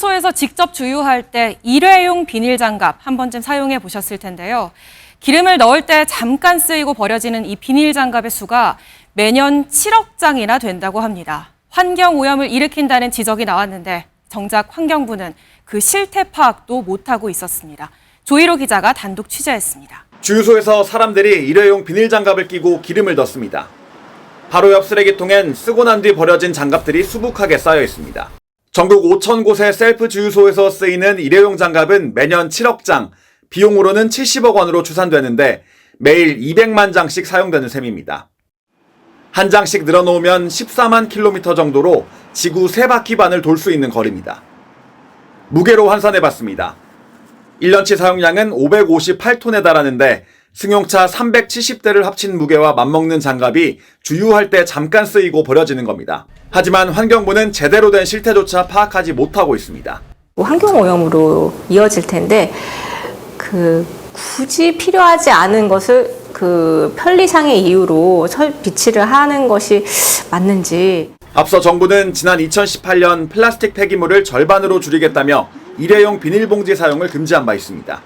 주유소에서 직접 주유할 때 일회용 비닐 장갑 한 번쯤 사용해 보셨을 텐데요. 기름을 넣을 때 잠깐 쓰이고 버려지는 이 비닐 장갑의 수가 매년 7억 장이나 된다고 합니다. 환경 오염을 일으킨다는 지적이 나왔는데 정작 환경부는 그 실태 파악도 못하고 있었습니다. 조희로 기자가 단독 취재했습니다. 주유소에서 사람들이 일회용 비닐 장갑을 끼고 기름을 넣습니다. 바로 옆 쓰레기통엔 쓰고 난 뒤 버려진 장갑들이 수북하게 쌓여 있습니다. 전국 5천 곳의 셀프 주유소에서 쓰이는 일회용 장갑은 매년 7억 장, 비용으로는 70억 원으로 추산되는데 매일 200만 장씩 사용되는 셈입니다. 한 장씩 늘어놓으면 14만 킬로미터 정도로 지구 세바퀴 반을 돌 수 있는 거리입니다. 무게로 환산해 봤습니다. 1년치 사용량은 558톤에 달하는데 승용차 370대를 합친 무게와 맞먹는 장갑이 주유할 때 잠깐 쓰이고 버려지는 겁니다. 하지만 환경부는 제대로 된 실태조차 파악하지 못하고 있습니다. 환경 오염으로 이어질 텐데 그 굳이 필요하지 않은 것을 그 편리상의 이유로 설 비치를 하는 것이 맞는지 앞서 정부는 지난 2018년 플라스틱 폐기물을 절반으로 줄이겠다며 일회용 비닐봉지 사용을 금지한 바 있습니다.